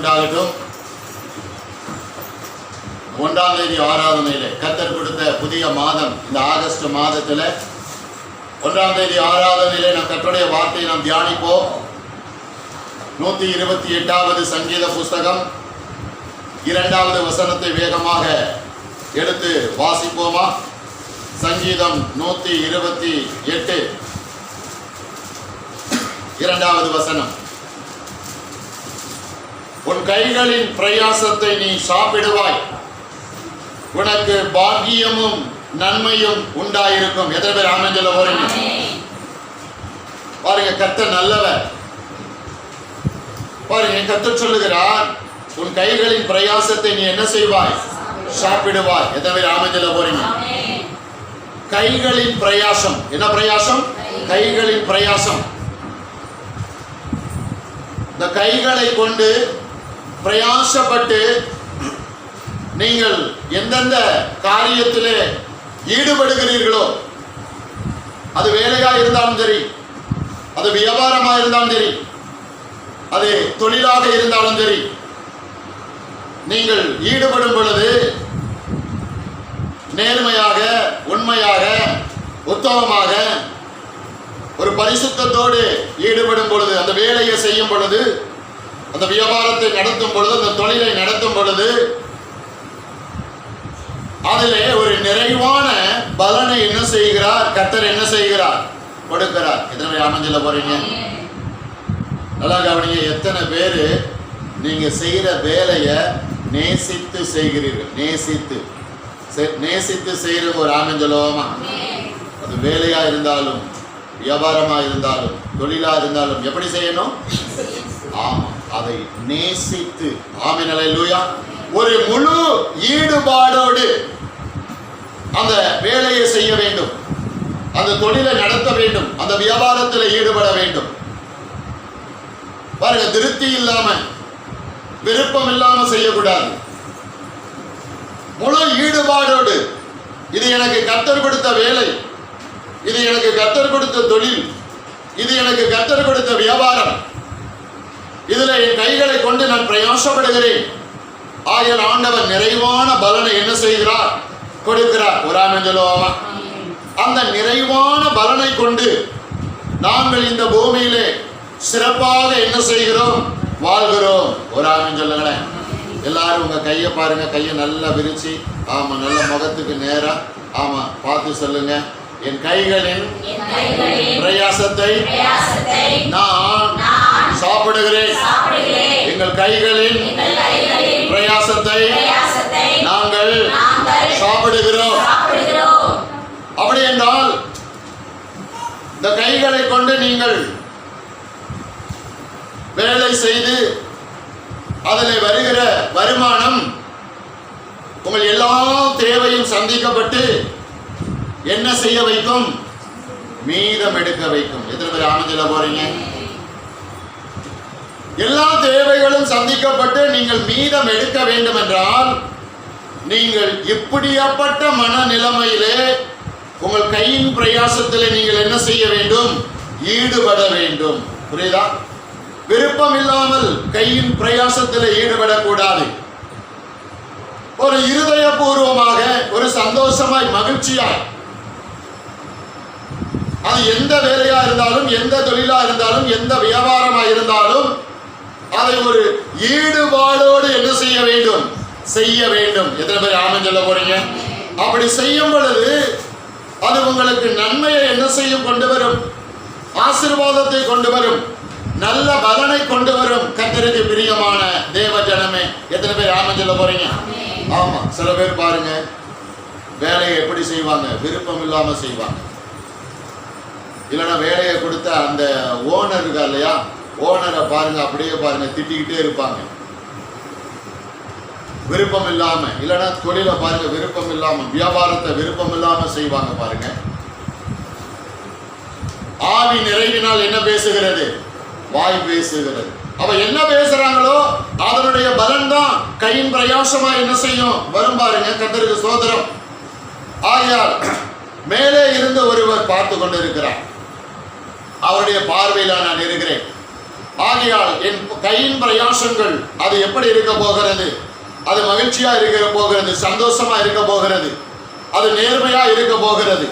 உண்டாகட்டும். ஒன்றாம் தேதி ஆராதனையில கத்தர் கொடுத்த புதிய மாதம் இந்த ஆகஸ்ட் மாதத்துல. ஒன்றாம் தேதி ஆராதனையில நம் கத்தருடைய வார்த்தையை நாம் தியானிப்போம். நூத்தி இருபத்தி எட்டாவது சங்கீத புஸ்தகம். இரண்டாவது வசனத்தை வேகமாக எடுத்து வாசிப்போமா? சங்கீதம் நூத்தி இருபத்தி எட்டு. இரண்டாவது வசனம். உன் கைகளின் பிரயாசத்தை நீ சாப்பிடுவாய். உனக்கு பாக்கியமும் நன்மையும் உண்டாயிருக்கும். எத்தனை பேர் ஆமென் சொல்ல போறீங்க? பாருங்க கத்த நல்லவர். பாருங்க கத்த சொல்லுகிறார் உன் கைகளின் பிரயாசத்தை நீ என்ன செய்வாய்? சாப்பிடுவாய். எத்தனை பேர் ஆமென் சொல்ல போறீங்க? கைகளின் பிரயாசம். என்ன பிரயாசம்? கைகளின் பிரயாசம். இந்த கைகளை கொண்டு பிரயாசப்பட்டு நீங்கள் எந்தெந்த காரியத்திலே ஈடுபடுகிறீர்களோ அது வேலையா இருந்தாலும் சரி அது வியாபாரமா இருந்தாலும் சரி அது தொழிலாக இருந்தாலும் சரி நீங்கள் ஈடுபடும் பொழுது நேர்மையாக உண்மையாக உத்தமமாக ஒரு பரிசுத்தத்தோடு ஈடுபடும் பொழுது அந்த வேலையை செய்யும் பொழுது அந்த வியாபாரத்தை நடத்தும் பொழுது அந்த தொழிலை நடத்தும் பொழுது அதிலே ஒரு நிறைவான பலனை என்ன செய்கிறார்? கத்தர் என்ன செய்கிறார்? கொடுக்கிறார். எத்தனை அமைஞ்சல போறீங்க? நல்லா கவனிங்க எத்தனை பேர் நீங்க செய்யற வேலையை நேசித்து செய்கிறீர்கள். நேசித்து. செ- நேசித்து செய்யறது ஒரு ஆமஞ்சலோமா அது வேலையா இருந்தாலும் வியாபாரமா இருந்தாலும் தொழிலா இருந்தாலும் எப்படி செய்யணும்? ஆமா அதை நேசித்து. ஆமினலையா ஒரு முழு ஈடுபாடோடு அந்த வேலையை செய்ய வேண்டும். அந்த தொழிலை நடத்த வேண்டும். அந்த வியாபாரத்தில் ஈடுபட வேண்டும். பாருங்க திருப்தி இல்லாம விருப்பம் இல்லாம செய்யக்கூடாது. முழு ஈடுபாடோடு இது எனக்கு கத்தர் கொடுத்த வேலை. இது எனக்கு கத்தர் கொடுத்த தொழில். இது எனக்கு கத்தர் கொடுத்த வியாபாரம். இதுல என் கைகளை கொண்டு நான் பிரயாசப்படுகிறேன். ஆகிய ஆண்டவர் நிறைவான பலனை என்ன செய்கிறார்? கொடுக்கிறார். ஒரு அந்த நிறைவான பலனை கொண்டு நாங்கள் இந்த பூமியிலே சிறப்பாக என்ன செய்கிறோம்? வாழ்கிறோம். ஒரு ஆமென் சொல்லுங்களேன். எல்லாரும் உங்க கையை பாருங்க. கையை நல்லா விரிச்சு. ஆமா நல்ல முகத்துக்கு நேரா. ஆமா பார்த்து சொல்லுங்க. என் கைகளின் பிரயாசத்தை நான் சாப்பிடுகிறேன். எங்கள் கைகளின் பிரயாசத்தை நாங்கள் சாப்பிடுகிறோம். அப்படி என்றால் இந்த கைகளை கொண்டு நீங்கள் வேலை செய்து அதில் வருகிற வருமானம் உங்கள் எல்லா தேவையும் சந்திக்கப்பட்டு என்ன செய்ய வைக்கும்? மீதம் எடுக்க வைக்கும். எத்தனை பேர் ஆனந்தில போறீங்க? எல்லா தேவைகளும் சந்திக்கப்பட்டு நீங்கள் மீதம் எடுக்க வேண்டும் என்றால் நீங்கள் இப்படியாப்பட்ட மனநிலைமையிலே உங்கள் கையின் பிரயாசத்தில் நீங்கள் என்ன செய்ய வேண்டும்? ஈடுபட வேண்டும். புரியுதா? விருப்பம் இல்லாமல் கையின் பிரயாசத்தில் ஈடுபடக்கூடாது. ஒரு இருதயபூர்வமாக ஒரு சந்தோஷமாய் மகிழ்ச்சியாய் அது எந்த வேலையா இருந்தாலும் எந்த தொழிலா இருந்தாலும் எந்த வியாபாரமா இருந்தாலும் அதை ஒரு ஈடுபாடோடு என்ன செய்ய வேண்டும்? செய்ய வேண்டும். எத்தனை பேர் ஆமென் சொல்ல போறீங்க? அப்படி செய்யும் பொழுது அது உங்களுக்கு நன்மையை என்ன செய்யும்? கொண்டு வரும். ஆசீர்வாதத்தை கொண்டு வரும். நல்ல பலனை கொண்டு வரும். கத்தருக்கு பிரியமான தேவ ஜனமே. எத்தனை பேர் ஆமென் சொல்ல போறீங்க? ஆமா. சில பேர் பாருங்க வேலையை எப்படி செய்வாங்க? விருப்பம் இல்லாம செய்வாங்க. இல்லைன்னா வேலையை கொடுத்த அந்த ஓனர் இருக்கா இல்லையா? ஓனரை பாருங்க அப்படியே பாருங்க திட்டிக்கிட்டே இருப்பாங்க. விருப்பம் இல்லாம இல்லைன்னா தொழிலை பாருங்க விருப்பம் இல்லாம வியாபாரத்தை விருப்பம் இல்லாம செய்வாங்க பாருங்க. ஆவி நிறைவினால் என்ன பேசுகிறது? வாய் பேசுகிறது. அவ என்ன பேசுறாங்களோ அதனுடைய பலன் தான் கையின் பிரயாசமா என்ன செய்யும்? வரும் பாருங்க கத்தருக்கு சோதரம் ஆகையால் மேலே இருந்து ஒருவர் பார்த்து கொண்டிருக்கிறார். அவருடைய பார்வையில் நான் இருக்கிறேன். ஆகையால் என் கையின் பிரயாசங்கள் அது எப்படி இருக்க போகிறது? அது மகிழ்ச்சியா இருக்க போகிறது? சந்தோஷமா இருக்க போகிறது? அது நேர்மையா இருக்க போகிறது?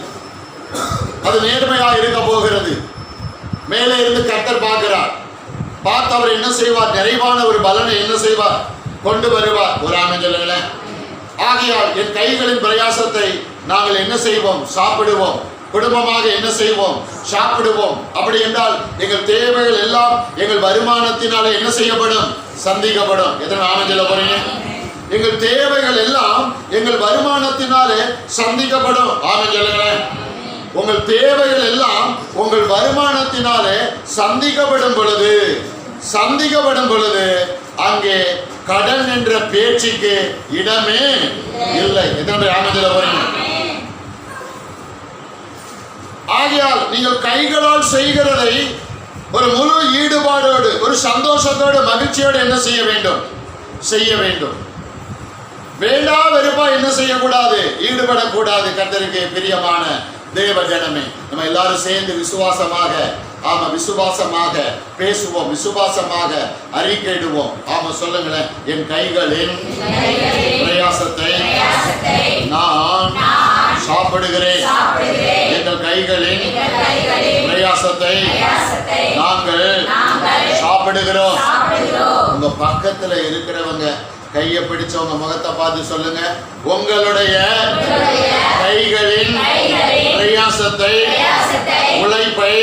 அது நேர்மையா இருக்க போகிறது? மேலே இருந்து கர்த்தர் பார்க்கிறார். பார்த்து அவர் என்ன செய்வார்? நிறைவான ஒரு பலனை என்ன செய்வார்? கொண்டு வருவார். ஒரு ஆமென் சொல்லுங்களேன். ஆகையால் என் கைகளின் பிரயாசத்தை நாங்கள் என்ன செய்வோம்? சாப்பிடுவோம். குடும்பமாக என்ன செய்வோம்? சாப்பிடுவோம். அப்படி என்றால் எங்கள் தேவைகள் எல்லாம் எங்கள் வருமானத்தினாலே என்ன செய்யப்படும்? சந்திக்கப்படும். எத்தனை ஆமென் போறீங்க? எங்கள் தேவைகள் எல்லாம் எங்கள் வருமானத்தினாலே சந்திக்கப்படும். ஆமென் உங்கள் தேவைகள் எல்லாம் உங்கள் வருமானத்தினாலே சந்திக்கப்படும் பொழுது சந்திக்கப்படும் பொழுது அங்கே கடன் என்ற பேச்சுக்கு இடமே இல்லை. எத்தனை ஆமஞ்சல போறீங்க? ஆகையால் நீங்கள் கைகளால் செய்கிறதை ஒரு முழு ஈடுபாடோடு ஒரு சந்தோஷத்தோடு மகிழ்ச்சியோடு என்ன செய்ய வேண்டும்? செய்ய வேண்டும். வேண்டா வெறுப்பா என்ன செய்யக்கூடாது? ஈடுபடக்கூடாது கர்த்தருக்கு பிரியமான தேவ ஜனமே. நம்ம எல்லாரும் சேர்ந்து விசுவாசமாக ஆமா விசுவாசமாக பேசுவோம் விசுவாசமாக அறிக்கையிடுவோம். ஆமா சொல்லுங்களேன். என் கைகளின் பிரயாசத்தை நான் சாப்பிடுகிறேன். எங்கள் கைகளின் பிரயாசத்தை நாங்கள் சாப்பிடுகிறோம். உங்க பக்கத்துல இருக்கிறவங்க கையை பிடிச்சவங்க முகத்தை பார்த்து சொல்லுங்க உங்களுடைய கைகளின் பிரயாசத்தை உழைப்பை,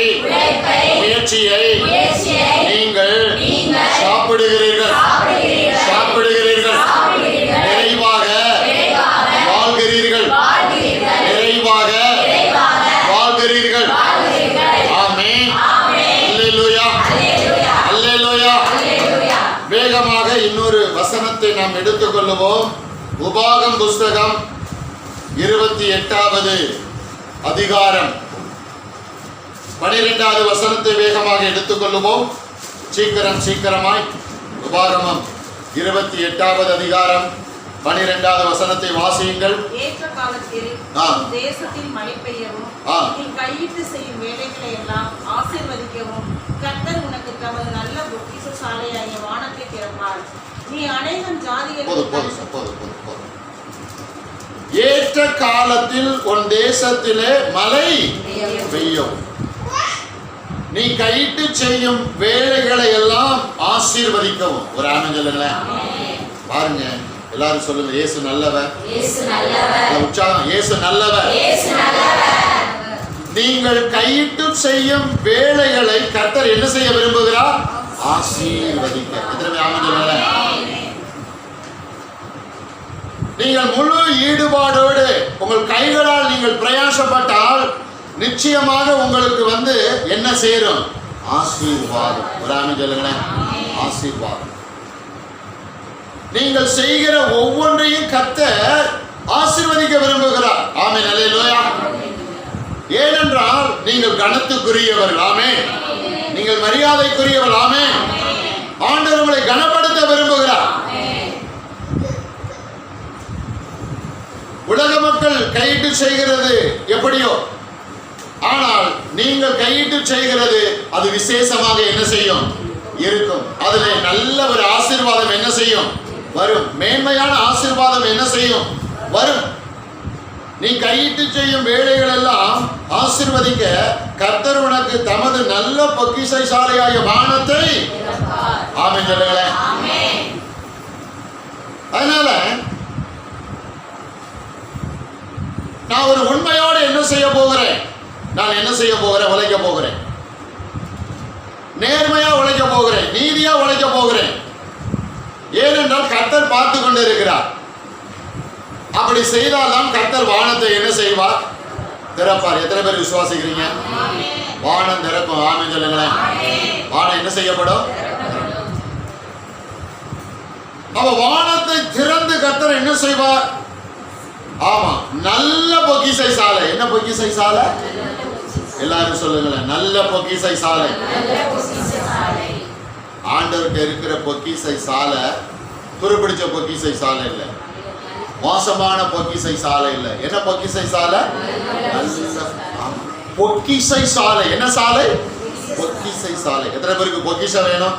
முயற்சியை புஸ்தகம் இருபத்தி எட்டாவது அதிகாரம். பனிரெண்டாவது வசனத்தை வேகமாக எடுத்துக்கொள்ளுவோம் சீக்கிரம் சீக்கிரமாய். உபாகமம் இருபத்தி எட்டாவது அதிகாரம். பனிரெண்டாவது வசனத்தை வாசியுங்கள். தேசத்தில் மழை பெய்யவும் கையிட்டு செய்யும் வேலைகளை எல்லாம் ஆசீர்வதிக்கவும் கர்த்தர் உனக்கு தமது நல்ல பொக்கிஷ சாலையாகிய வானத்தை திறப்பார். நீ அநேகம் ஜாதிகளுக்கு போதும் போதும் போதும் போதும். ஏற்ற காலத்தில் உன் தேசத்திலே மழை பெய்யும். நீ கையிட்டு செய்யும் வேலைகளை எல்லாம் ஆசீர்வதிக்கவும். ஒரு ஆமென் சொல்லுங்களேன். பாருங்க எல்லாரும் சொல்லுங்க இயேசு நல்லவர். உற்சாகம் இயேசு நல்லவர். நீங்கள் கையிட்டு செய்யும் வேலைகளை கர்த்தர் என்ன செய்ய விரும்புகிறார்? ஆசீர்வதிக்க. எத்தனை ஆமென் சொல்லுங்களேன். நீங்கள் முழு ஈடுபாடோடு உங்கள் கைகளால் நீங்கள் பிரயாசப்பட்டால் நிச்சயமாக உங்களுக்கு வந்து என்ன சேரும்? ஆசீர்வாதம். ஒரு சொல்லுங்களேன். ஆசீர்வாதம். நீங்கள் செய்கிற ஒவ்வொன்றையும் கத்த ஆசீர்வதிக்க விரும்புகிறார். ஆமே நல்ல ஏனென்றால் நீங்கள் கனத்துக்குரியவர்கள். ஆமே நீங்கள் மரியாதைக்குரியவர்கள். ஆமே ஆண்டவர் உங்களை கனப்படுத்த விரும்புகிறார். உலக மக்கள் கையிட்டு செய்கிறது எப்படியோ? ஆனால் நீங்கள் கையிட்டு செய்கிறது அது விசேஷமாக என்ன செய்யும்? இருக்கும். அதிலே நல்ல ஒரு ஆசீர்வாதம் என்ன செய்யும்? வரும். மேன்மையான ஆசீர்வாதம் என்ன செய்யும்? வரும். நீ கையிட்டு செய்யும் வேலைகள் எல்லாம் ஆசீர்வதிக்க கர்த்தர் உனக்கு தமது நல்ல பொக்கிஷை சாலையாகிய வானத்தை. ஆமென் சொல்லுங்களேன். அதனால நான் ஒரு உண்மையோடு என்ன செய்ய போகிறேன்? நான் என்ன செய்ய போகிறேன்? உழைக்க போகிறேன். நேர்மையா உழைக்க போகிறேன். நீதியா உழைக்க போகிறேன். ஏனென்றால் கத்தர் பார்த்து கொண்டு இருக்கிறார் அப்படி செய்தால்தான் கத்தர் வானத்தை என்ன செய்வார்? திறப்பார். எத்தனை பேர் விசுவாசிக்கிறீங்க? வானம் திறக்கும். ஆமென் சொல்லுங்களேன். வானம் என்ன செய்யப்படும்? அவ வானத்தை திறந்து கத்தர் என்ன செய்வார்? ஆமா நல்ல பொக்கிசை சாலை. என்ன பொக்கிசை சாலை? எல்லாரும் சொல்லுங்களேன் நல்ல பொக்கிசை சாலை. ஆண்டவர்கிட்ட இருக்கிற பொக்கிசை சாலை துருப்பிடிச்ச பொக்கிசை சாலை இல்லை. மோசமான பொக்கிசை சாலை இல்லை. என்ன பொக்கிசை சாலை? பொக்கிசை சாலை. என்ன சாலை? பொக்கிசை சாலை. எத்தனை பேருக்கு பொக்கிசை வேணும்?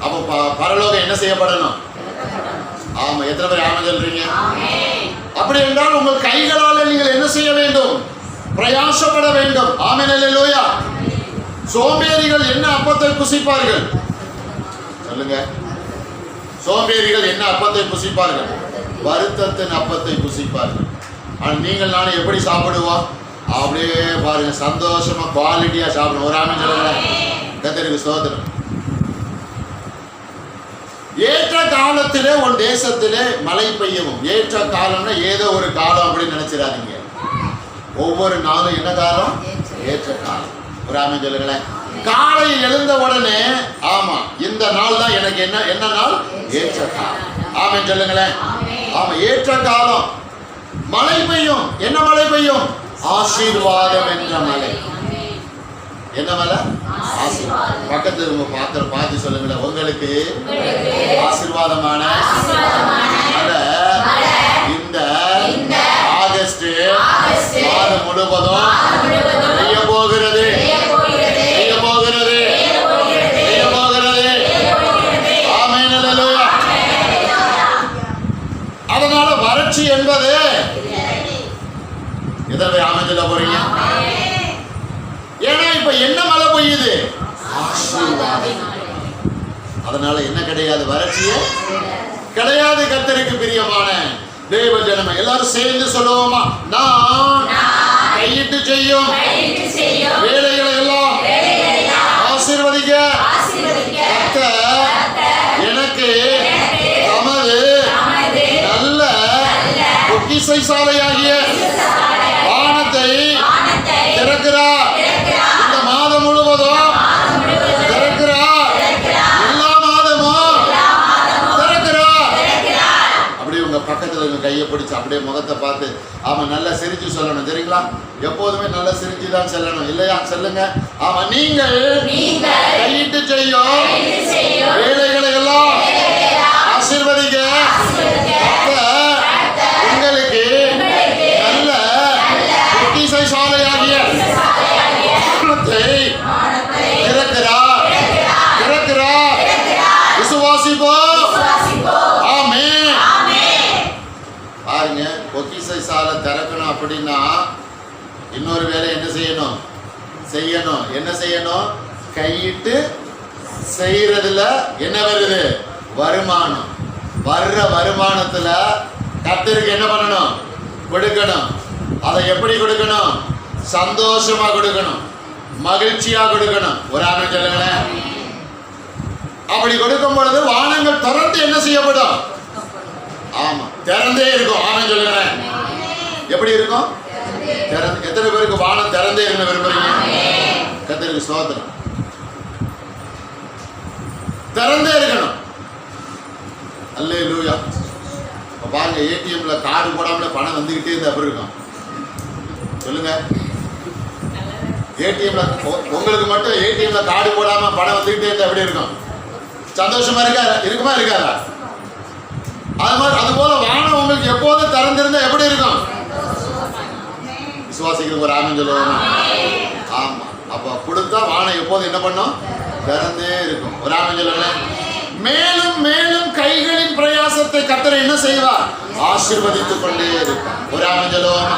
அப்போ ப- பரலோகம் என்ன செய்யப்படணும்? ஆமா எத்தனை பேர் ஆமா சொல்றீங்க? அப்படி என்றால் உங்கள் கைகளால் நீங்கள் என்ன செய்ய வேண்டும்? பிரயாசப்பட வேண்டும். ஆமெனல்லேலூயா சோம்பேறிகள் என்ன அப்பத்தை புசிப்பார்கள்? சொல்லுங்க. சோம்பேறிகள் என்ன அப்பத்தை புசிப்பார்கள்? வருத்தத்தின் அப்பத்தை புசிப்பார்கள். ஆனால் நீங்கள் நானும் எப்படி சாப்பிடுவோம்? அப்படியே பாருங்க சந்தோஷமா குவாலிட்டியா சாப்பிடுவோம். ஒரு ஆமென் சொல்லுங்களேன் கத்தருக்கு சோதனம் ஏற்ற காலத்திலே உன் தேசத்திலே மழை பெய்யவும். ஏற்ற காலம்னா ஏதோ ஒரு காலம் அப்படின்னு நினைச்சிடாதீங்க. ஒவ்வொரு நாளும் என்ன காலம்? ஏற்ற காலம். ஒரு சொல்லுங்களேன். காலையில் எழுந்த உடனே ஆமா இந்த நாள் தான் எனக்கு என்ன என்ன நாள்? ஏற்ற காலம். ஆமென் சொல்லுங்களேன். ஆமா ஏற்ற காலம். மழை பெய்யும். என்ன மழை பெய்யும்? ஆசீர்வாதம் என்ற மழை. என்ன மலை? ஆசீர்வாதம். பக்கத்துல உங்க பாத்திர பார்த்து சொல்லுங்களேன். உங்களுக்கு ஆசீர்வாதமான இந்த ஆகஸ்ட் மாதம் முழுவதும் பெய்ய போகிறது. பெய்ய போகிறது. பெய்ய போகிறது. அதனால வறட்சி என்பது எதை ஆமென் சொல்ல போறீங்க? ஏன்னா இப்ப என்ன மழை பெய்யுது? அதனால என்ன கிடையாது? வறட்சியே கிடையாது கத்தருக்கு பிரியமான தேவ ஜனமே. எல்லாரும் சேர்ந்து சொல்லுவோமா நான் கையிட்டு செய்யும் வேலைகளை எல்லாம் ஆசீர்வதிக்க. எனக்கு தமது நல்ல பொக்கிசை சாலையாகிய பிடிச்சு அப்படியே முகத்தை பார்த்து ஆமா நல்லா சிரிச்சு சொல்லணும் தெரியுங்களா? எப்போதுமே நல்லா சிரிச்சு தான் செல்லணும். இல்லையா? சொல்லுங்க. ஆமா நீங்கள் கையிட்டு செய்யும் வேலைகளை எல்லாம் ஆசீர்வதிக்க பொக்கிஷை சாலை திறக்கணும் அப்படின்னா இன்னொரு வேலை என்ன செய்யணும்? செய்யணும். என்ன செய்யணும்? கையிட்டு செய்யறதுல என்ன வருது? வருமானம். வர்ற வருமானத்துல கர்த்தருக்கு என்ன பண்ணணும்? கொடுக்கணும். அதை எப்படி கொடுக்கணும்? சந்தோஷமா கொடுக்கணும். மகிழ்ச்சியா கொடுக்கணும். ஒரு ஆணம் சொல்லுங்களேன். அப்படி கொடுக்கும் பொழுது வானங்கள் திறந்து என்ன செய்யப்படும்? ஆமா திறந்தே இருக்கும். ஆமென் சொல்லுங்களேன். எப்படி இருக்கும்? எத்தனை பேருக்கு வானம் திறந்தே இருக்க விரும்புறீங்க? கத்தருக்கு சோதனம் திறந்தே இருக்கணும். அல்லே லூயா பாருங்க ஏடிஎம்ல கார்டு போடாமல பணம் வந்துகிட்டே இருந்தா எப்படி இருக்கும்? சொல்லுங்க. ஏடிஎம்ல உங்களுக்கு மட்டும் ஏடிஎம்ல கார்டு போடாம பணம் வந்துகிட்டே இருந்தா எப்படி இருக்கும்? சந்தோஷமா இருக்கா இருக்குமா இருக்காதா அது மாதிரி அது போல வானம் உங்களுக்கு எப்போதும் திறந்திருந்தா எப்படி இருக்கும்? விசுவாசிக்கிறதுக்கு ஒரு ஆமன் சொல்லுவோம்? ஆமாம் அப்போ கொடுத்தா வானம் எப்போதும் என்ன பண்ணும்? திறந்தே இருக்கும். ஒரு ஆமன் சொல்லுங்களேன். மேலும் மேலும் கைகளின் பிரயாசத்தை கத்தரை என்ன செய்வார்? ஆசிர்வதித்துக் கொண்டே இருக்கும் ஒரு ஆமன் சொல்லுவோம்?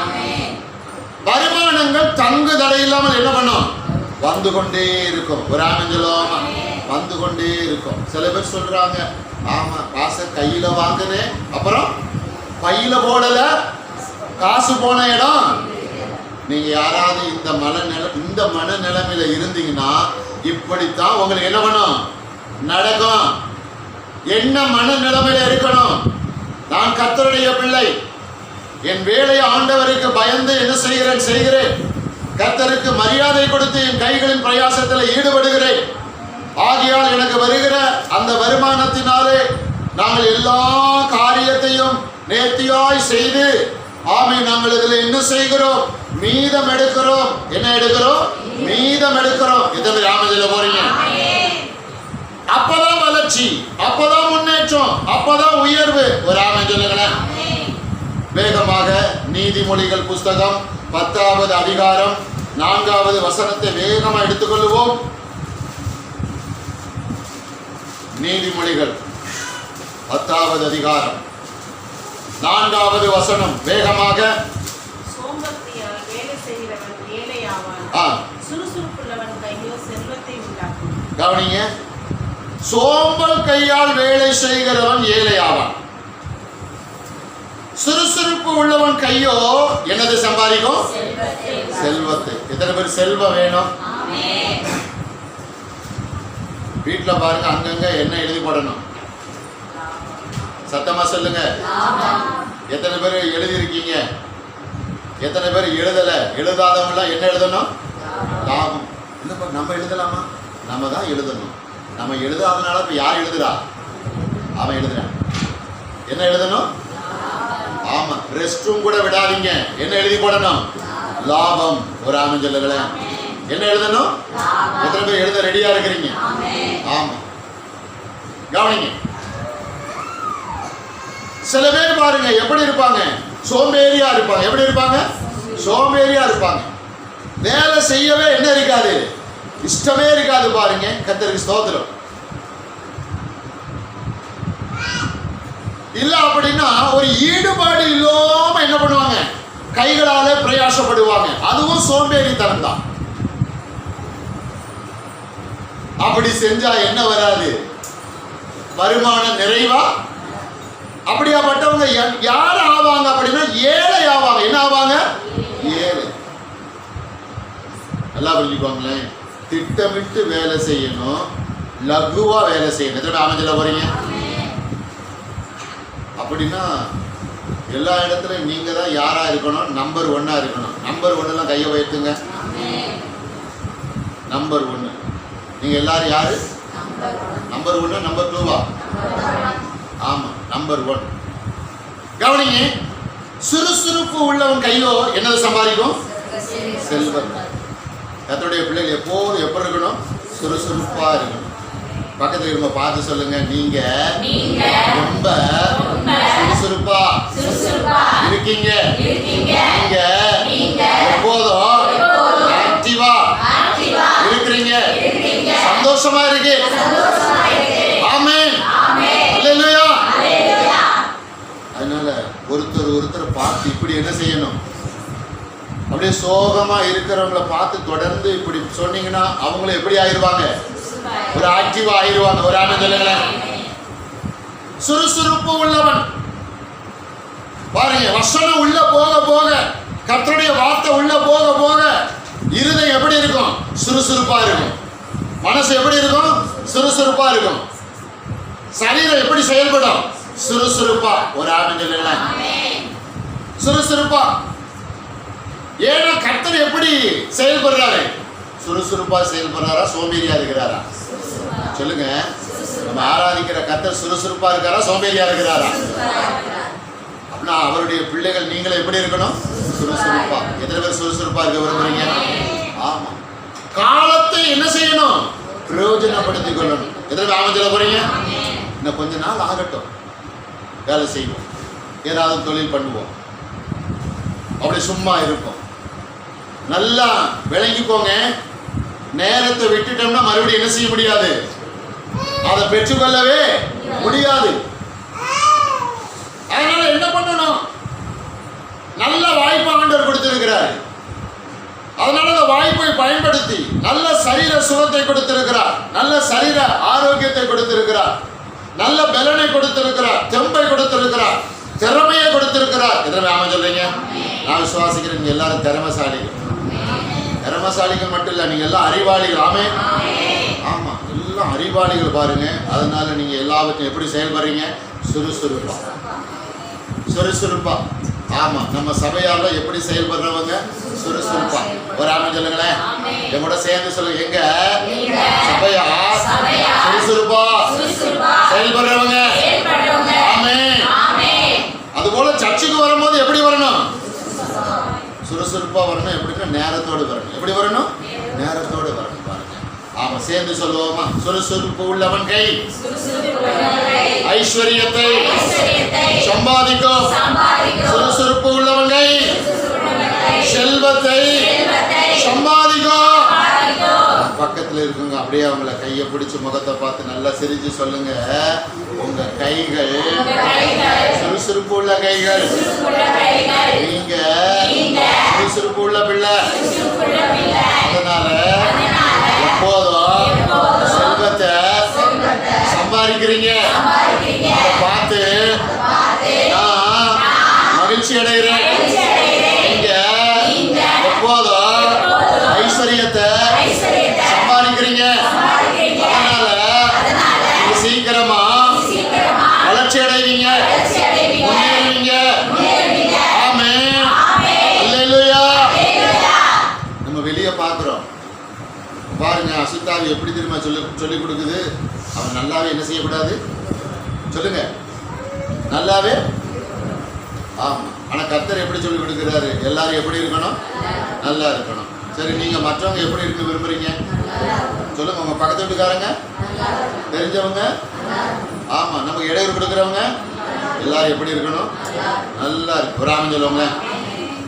வருமானங்கள் தங்கு தடை இல்லாமல் என்ன பண்ணும்? வந்து கொண்டே இருக்கும். ஒரு ஆமன் சொல்லுவோம்? வந்து கொண்டே இருக்கும். சில பேர் சொல்றாங்க ஆமா காசை கையில வாங்கினேன் அப்புறம் பையில போடல காசு போன இடம் நீங்க யாராவது இந்த மனநில இந்த மனநிலைமையில இருந்தீங்கன்னா இப்படித்தான் உங்களுக்கு என்ன பண்ணும் நடக்கும். என்ன மனநிலைமையில இருக்கணும்? நான் கத்தருடைய பிள்ளை. என் வேலையை ஆண்டவருக்கு பயந்து என்ன செய்கிறேன் செய்கிறேன். கர்த்தருக்கு மரியாதை கொடுத்து என் கைகளின் பிரயாசத்தில் ஈடுபடுகிறேன். ஆகையால் எனக்கு வருகிற அந்த வருமானத்தினாலே நாங்கள் எல்லா காரியத்தையும் நேர்த்தியாய் செய்து ஆமை நாங்கள் இதில் என்ன செய்கிறோம்? மீதம் எடுக்கிறோம் என்ன எடுக்கிறோம்? மீதம் எடுக்கிறோம் இதை ராமஜில போறீங்க? அப்பதான் வளர்ச்சி அப்பதான் முன்னேற்றம் அப்பதான் உயர்வு. ஒரு ஆமை சொல்லுங்களேன். வேகமாக நீதிமொழிகள் புஸ்தகம் பத்தாவது அதிகாரம் நான்காவது வசனத்தை வேகமா எடுத்துக்கொள்வோம் நீதிமொழிகள் பத்தாவது அதிகாரம் நான்காவது வசனம் வேகமாக சோம்பேறியால் வேலை செய்கிறவன் ஏழையாவான் ஆ, சுறுசுறுப்புள்ளவன் கையோ செல்வத்தை உண்டாக்கும். கவனிங்க. சோம்பல் கையால் வேலை செய்கிறவன் ஏழையாவான். சுறுசுறுப்பு உள்ளவன் கையோ என்னது சம்பாதிக்கும்? செல்வத்தை. எத்தனை பேர் செல்வம் வேணும்? வீட்டில் பாருங்க அங்கங்க என்ன எழுதி போடணும்? சத்தமா சொல்லுங்க. எத்தனை பேர் எழுதியிருக்கீங்க? எத்தனை பேர் எழுதல? எழுதாதவங்களாம் என்ன எழுதணும்? லாபம். இல்லப்பா நம்ம எழுதலாமா? நம்ம தான் எழுதணும். நம்ம எழுதாதனால இப்ப யார் எழுதுறா? அவன் எழுதுறான். என்ன எழுதணும்? ஆமா. ரெஸ்ட் ரூம் கூட விடாதீங்க. என்ன எழுதி போடணும்? லாபம். ஒரு ஆமன் சொல்லுங்களேன் என்ன எழுதணும்? எத்தனை பேர் எழுத ரெடியா இருக்கிறீங்க? ஆமா. கவனிங்க. சில பேர் பாருங்க எப்படி இருப்பாங்க? சோம்பேறியா இருப்பாங்க. எப்படி இருப்பாங்க? சோம்பேறியா இருப்பாங்க. வேலை செய்யவே என்ன இருக்காது? இஷ்டமே இருக்காது பாருங்க கத்தருக்கு ஸ்தோத்திரம். இல்ல அப்படின்னா ஒரு ஈடுபாடு இல்லாம என்ன பண்ணுவாங்க? கைகளால பிரயாசப்படுவாங்க. அதுவும் சோம்பேறித்தனம் தான் அப்படி செஞ்சா என்ன வராது? வருமானம் நிறைவா? அப்படியாப்பட்டவங்க யார் ஆவாங்க அப்படின்னா ஏழை ஆவாங்க. என்ன ஆவாங்க? ஏழை. நல்லா புரிஞ்சுக்கோங்களேன் திட்டமிட்டு வேலை செய்யணும் லகுவா வேலை செய்யணும். எத்தனை அமைஞ்சல போறீங்க? அப்படின்னா எல்லா இடத்துலையும் நீங்க தான் யாரா இருக்கணும்? நம்பர் ஒன்னா இருக்கணும். நம்பர் ஒன்னுலாம் கையை உயர்த்துங்க. நம்பர் ஒன்னு நீங்க எல்லாரும் யாரு? நம்பர் ஒன்னு நம்பர் டூவா ஆமா நம்பர் ஒன் கவனிங்க சுறுசுறுப்பு உள்ளவன் கையோ என்னது சம்பாதிக்கும்? செல்வம் கத்தருடைய பிள்ளைகள் எப்போதும் எப்படி இருக்கணும்? சுறுசுறுப்பா இருக்கணும். பக்கத்துல இருக்க பார்த்து சொல்லுங்க நீங்க ரொம்ப சுறுசுறுப்பா இருக்கீங்க. நீங்க எப்போதும் ஆக்டிவா இருக்கிறீங்க. சந்தோஷமா இருக்கு. ஹalleluya. அதனால ஒருத்தர் ஒருத்தர் பார்த்து இப்படி என்ன செய்யணும்? அப்படியே சோகமா இருக்கிறவங்கள பார்த்து தொடர்ந்து இப்படி சொன்னீங்கன்னா அவங்களும் எப்படி ஆயிருவாங்க? ஒரு ஆக்டிவா ஆயிருவாங்க. ஒரு ஆனந்த சொல்லுங்களேன். சுறுசுறுப்பு உள்ளவன். பாருங்க வசனம் உள்ள போக போக கத்தருடைய வார்த்தை உள்ள போக போக இருதயம் எப்படி இருக்கும்? சுறுசுறுப்பா இருக்கும். மனசு எப்படி இருக்கும்? சுறுசுறுப்பா இருக்கும். சரீரம் எப்படி செயல்படும்? சுறுசுறுப்பா. ஒரு ஆனந்த சொல்லுங்களேன். சுறுசுறுப்பா. ஏன்னா கர்த்தர் எப்படி செயல்படுறாரு சுறுசுறுப்பா செயல்படுறாரா சோம்பேறியா இருக்கிறாரா? சொல்லுங்க. நம்ம ஆராதிக்கிற கர்த்தர் சுறுசுறுப்பா இருக்காரா? சோம்பேறியா இருக்கிறாரா? அப்படின்னா அவருடைய பிள்ளைகள் நீங்களும் எப்படி இருக்கணும்? சுறுசுறுப்பா. எத்தனை பேர் சுறுசுறுப்பா இருக்க விரும்புறீங்க? ஆமா. காலத்தை என்ன செய்யணும்? பிரயோஜனப்படுத்தி கொள்ளணும். எத்தனை பேர் ஆமத்தில் போறீங்க? இன்னும் கொஞ்ச நாள் ஆகட்டும். வேலை செய்வோம். ஏதாவது தொழில் பண்ணுவோம். அப்படி சும்மா இருப்போம். நல்லா விளங்கிக்கோங்க. நேரத்தை விட்டுட்டோம்னா மறுபடியும் என்ன செய்ய முடியாது? அதை பெற்றுக்கொள்ளவே முடியாது. அதனால என்ன பண்ணணும்? நல்ல வாய்ப்பு ஆண்டவர் கொடுத்திருக்கிறார். அதனால அந்த வாய்ப்பை பயன்படுத்தி நல்ல சரீர சுகத்தை கொடுத்திருக்கிறார். நல்ல சரீர ஆரோக்கியத்தை கொடுத்திருக்கிறார். நல்ல பலனை கொடுத்திருக்கிறார். தெம்பை கொடுத்திருக்கிறார். திறமையை கொடுத்திருக்கிறார். எத்தனை ஆமா சொல்றீங்க? நான் விசுவாசிக்கிறேன். எல்லாரும் திறமைசாலிகள். திறமசாலிகள் மட்டும் இல்ல நீங்க எல்லாம் அறிவாளிகள். ஆமே ஆமா எல்லாம் அறிவாளிகள் பாருங்க. அதனால நீங்க எல்லாவற்றையும் எப்படி செயல்படுறீங்க? சுறுசுறுப்பா. சுறுசுறுப்பா. ஆமா நம்ம சபையால எப்படி செயல்படுறவங்க? சுறுசுறுப்பா. ஒரு ஆமை சொல்லுங்களேன். என் சேர்ந்து சொல்லுங்க. எங்க? சபையா? சுறுசுறுப்பா. செயல்படுறவங்க. ஆமே அதுபோல சர்ச்சுக்கு வரும்போது எப்படி வரணும்? சுறுசுறுப்பாக வரணும் எப்படின்னா நேரத்தோடு வரணும். எப்படி வரணும்? நேரத்தோடு வரணும் பாருங்க. ஆமா சேர்ந்து சொல்லுவோமா? சுறுசுறுப்பு உள்ளவன் கை. ஐஸ்வர்யத்தை சம்பாதிக்கும் சுறுசுறுப்பு உள்ளவன் கை. செல்வத்தை சம்பாதிக்கும் பக்கத்தில் இருக்குங்க அப்படியே அவங்கள கையை பிடிச்சி முகத்தை பார்த்து நல்லா சிரிச்சு சொல்லுங்க. உங்க கைகள் உங்க கைகள். சுறுசுறுப்பு உள்ள கைகள். பாருங்க எப்படி தெரியுமா சொல்லி சொல்லிக் கொடுக்குது? அவன் நல்லாவே என்ன செய்யக்கூடாது? சொல்லுங்க. நல்லாவே? ஆமாம் ஆனால் கர்த்தர் எப்படி சொல்லி கொடுக்குறாரு? எல்லாரும் எப்படி இருக்கணும்? நல்லா இருக்கணும். சரி நீங்கள் மற்றவங்க எப்படி இருக்க விரும்புறீங்க? சொல்லுங்க உங்க பக்கத்து வீட்டுக்காரங்க? தெரிஞ்சவங்க? ஆமாம் நமக்கு இடையூறு கொடுக்குறவங்க? எல்லாரும் எப்படி இருக்கணும்? நல்லா இருக்கு. ஒரு ஆமன் சொல்லுவாங்களேன்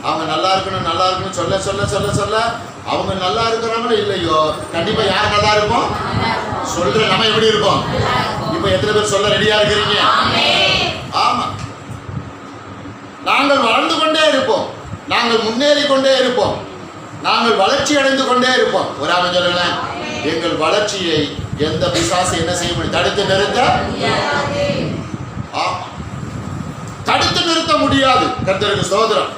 அவங்க நல்லா இருக்கணும் நல்லா இருக்கணும். சொல்ல சொல்ல சொல்ல சொல்ல. அவங்க நல்லா இருக்கிறாங்களோ இல்லையோ கண்டிப்பா யார் நல்லா இருப்போம்? சொல்ற நம்ம எப்படி இருப்போம்? இப்ப எத்தனை பேர் சொல்ல ரெடியா இருக்கிறீங்க? ஆமா. நாங்கள் வளர்ந்து கொண்டே இருப்போம். நாங்கள் முன்னேறி கொண்டே இருப்போம். நாங்கள் வளர்ச்சி அடைந்து கொண்டே இருப்போம். ஒரு ஆமாம் சொல்லுங்களேன். எங்கள் வளர்ச்சியை எந்த பிசாசு என்ன செய்ய முடியும்? தடுத்து நிறுத்த தடுத்து நிறுத்த முடியாது. கர்த்தருக்கு சோதரம்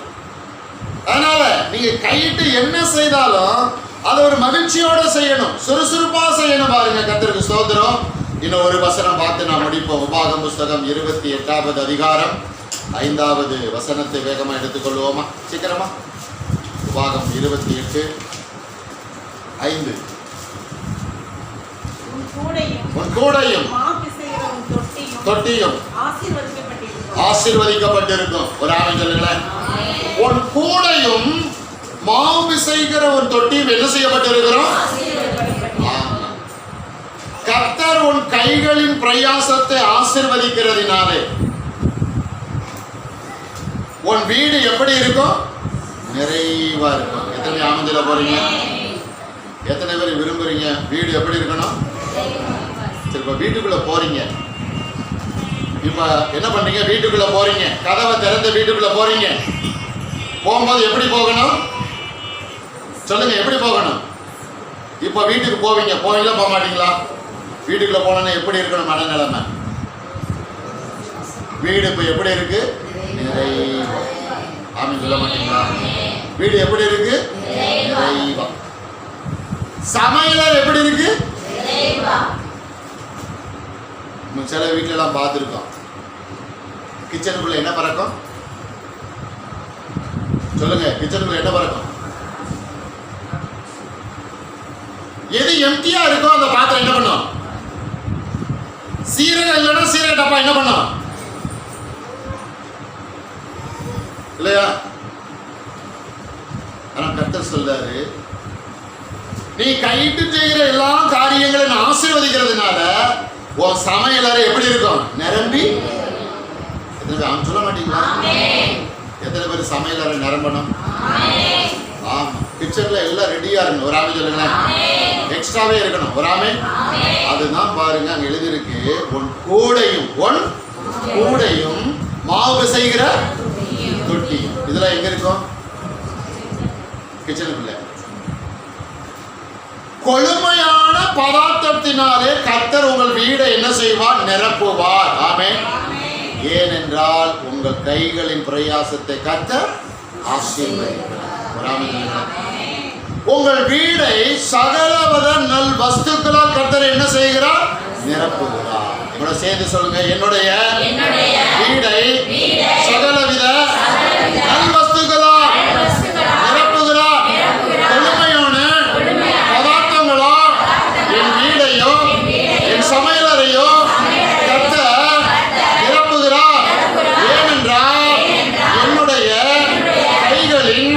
அதனால நீங்க கையிட்டு என்ன செய்தாலும் அதை ஒரு மகிழ்ச்சியோட செய்யணும். சுறுசுறுப்பா செய்யணும் பாருங்க கர்த்தருக்கு ஸ்தோத்திரம். இன்னும் ஒரு வசனம் பார்த்து நான் முடிப்போம். உபாகம் புஸ்தகம் இருபத்தி எட்டாவது அதிகாரம். ஐந்தாவது வசனத்தை வேகமா எடுத்துக்கொள்வோமா? சீக்கிரமா. உபாகம் இருபத்தி எட்டு. ஐந்து. உன் கூடையும் தொட்டியும் ஆசீர்வதிக்கப்பட்டிருக்கும். ஒரு ஆமென் சொல்லுங்களேன். உன் கூடையும் மாவு செய்கிற உன் தொட்டியும் என்ன செய்யப்பட்டிருக்கிறோம்? கத்தர் கர்த்தர் உன் கைகளின் பிரயாசத்தை ஆசிர்வதிக்கிறதுனாலே. உன் வீடு எப்படி இருக்கும்? நிறைவா இருக்கும். எத்தனை ஆமந்தில போறீங்க? எத்தனை பேர் விரும்புறீங்க? வீடு எப்படி இருக்கணும்? சரி இப்ப வீட்டுக்குள்ள போறீங்க. இப்ப என்ன பண்றீங்க? வீட்டுக்குள்ள போறீங்க. கதவை திறந்து வீட்டுக்குள்ள போறீங்க. போகும்போது எப்படி போகணும்? சொல்லுங்க எப்படி போகணும்? இப்ப வீட்டுக்கு போவீங்க போவீங்களா போக மாட்டீங்களா? வீட்டுக்குள்ள போனோன்னா எப்படி இருக்கணும் மனநிலைமை? வீடு இப்ப எப்படி இருக்கு? நிறைவா. ஆமாம் சொல்ல மாட்டீங்களா? வீடு எப்படி இருக்கு? நிறைவா. சமையலர் எப்படி இருக்கு? சில வீட்டுல எல்லாம் பார்த்துருக்கோம் கிச்சனுக்குள்ள என்ன பறக்கும்? சொல்லுங்க கிச்சனுக்குள்ள என்ன பறக்கும்? எது எம்டியா இருக்கோ அந்த பாத்திரம் என்ன பண்ணும்? சீரகம் இல்லைன்னா சீரக டப்பா என்ன பண்ணும்? இல்லையா? ஆனா கர்த்தர் சொல்றாரு நீ கைட்டு செய்கிற எல்லா காரியங்களையும் நான் ஆசீர்வதிக்கிறதுனால உன் சமையலறை எப்படி இருக்கும்? நிரம்பி? அவன் சொல்ல மாட்டீங்களா எத்தனை பேர் சமையலறை நிரம்பணும்? ஆமா. கிச்சன்ல எல்லாம் ரெடியா இருக்கணும் ஒரு ஆமை சொல்லுங்களேன். எக்ஸ்ட்ராவே இருக்கணும். ஒரு ஆமை? அதுதான் பாருங்க அங்க எழுதியிருக்கு. உன் கூடையும் உன் கூடையும் மாவு செய்கிற தொட்டி. இதெல்லாம் எங்க இருக்கும்? கிச்சனுக்குள்ள கொழுமையான பதார்த்தத்தினாலே கர்த்தர் உங்கள் வீடை என்ன செய்வார்? நிரப்புவார். ஆமே ஏனென்றால் உங்கள் கைகளின் பிரயாசத்தை சொல்லுங்க. உங்கள் வீடை சகலவித நல் வஸ்துக்களால் கர்த்தர் என்ன செய்கிறார் நிரப்புகிறார் என்னோட சேர்ந்து சொல்லுங்க என்னுடைய வீடை வீடை சகலவித சகலவித நல் வஸ்துக்களால் வஸ்துக்களால் நிரப்புகிறார் நிரப்புகிறார். கொழுமையான கொழுமையான பதார்த்தங்களால் என் வீடையும் என் சமையலறையும் கர்த்தர் நிரப்புகிறார் ஏனென்றால் என்னுடைய கைகளின்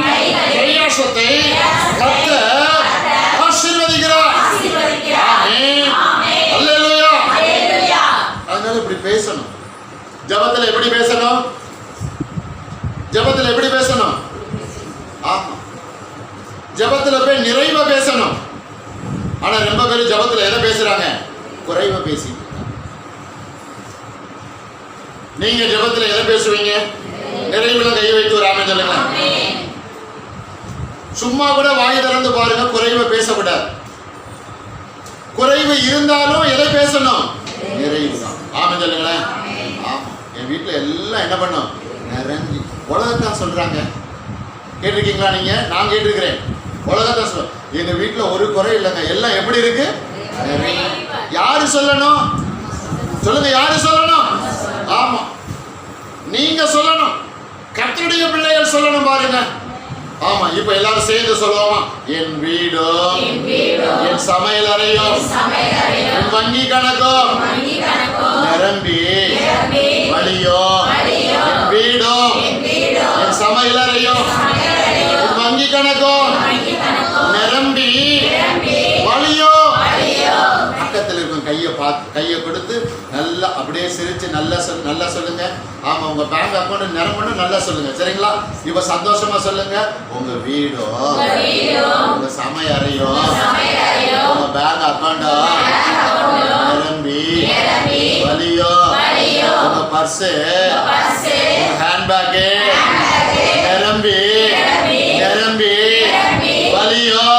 பிரயாசத்தை கர்த்தர் ஆசீர்வதிக்கிறார் ஆசீர்வதிக்கிறார். ஆமென் அல்லேலூயா அல்லேலூயா. அதனால இப்படி பேசணும் ஜெபத்துல எப்படி பேசணும் ஜெபத்துல எப்படி பேர் ஜபத்துல எதை பேசுறாங்க குறைவா பேசிட்டு இருக்காங்க. நீங்க ஜபத்துல எதை பேசுவீங்க? நிறைவுல கை வைத்து ஒரு ஆமை சொல்லுங்க. சும்மா கூட வாய் திறந்து பாருங்க குறைவை பேசக்கூடாது. குறைவு இருந்தாலும் எதை பேசணும்? நிறைவு தான். ஆமாம் சொல்லுங்களேன். என் வீட்டில் எல்லாம் என்ன பண்ணும்? நிறைஞ்சி. உலகத்தான் சொல்றாங்க. கேட்டிருக்கீங்களா நீங்க? நான் கேட்டிருக்கிறேன். உலகத்தான் சொல்ல எங்க வீட்டில் ஒரு குறை இல்லைங்க. எல்லாம் எப்படி இருக்கு? யாரு சொல்லணும்? சொல்லுங்க யாரு சொல்லணும்? ஆமா. நீங்க சொல்லணும். கர்த்தருடைய பிள்ளைகள் சொல்லணும் பாருங்க. ஆமா இப்ப எல்லாரும் சேர்ந்து சொல்லுவோமா? என் வீடும் என் சமையல் அறையும் என் வங்கி கணக்கும் நிரம்பி வழியும் என் வீடும் என் சமையல் அறையும் என் வங்கி கணக்கும் நிரம்பி பார்த்து கையை கொடுத்து நல்லா அப்படியே சிரிச்சு நல்லா சொல் நல்லா சொல்லுங்க. ஆமா உங்க பேங்க் அக்கௌண்ட் நிரம்பணும் நல்லா சொல்லுங்க. சரிங்களா? இப்ப சந்தோஷமா சொல்லுங்க. உங்க வீடும் உங்க வீடும் உங்க சமையறையும் சமையலறையும் உங்க பேங்க் அக்கௌண்ட்டும் நிரம்பி? நிரம்பி? வலியும் வழியும் உங்க பர்ஸு பர்ஸு உங்க ஹேண்ட்பேக்கு நிரம்பி? நிரம்பி? வலியும்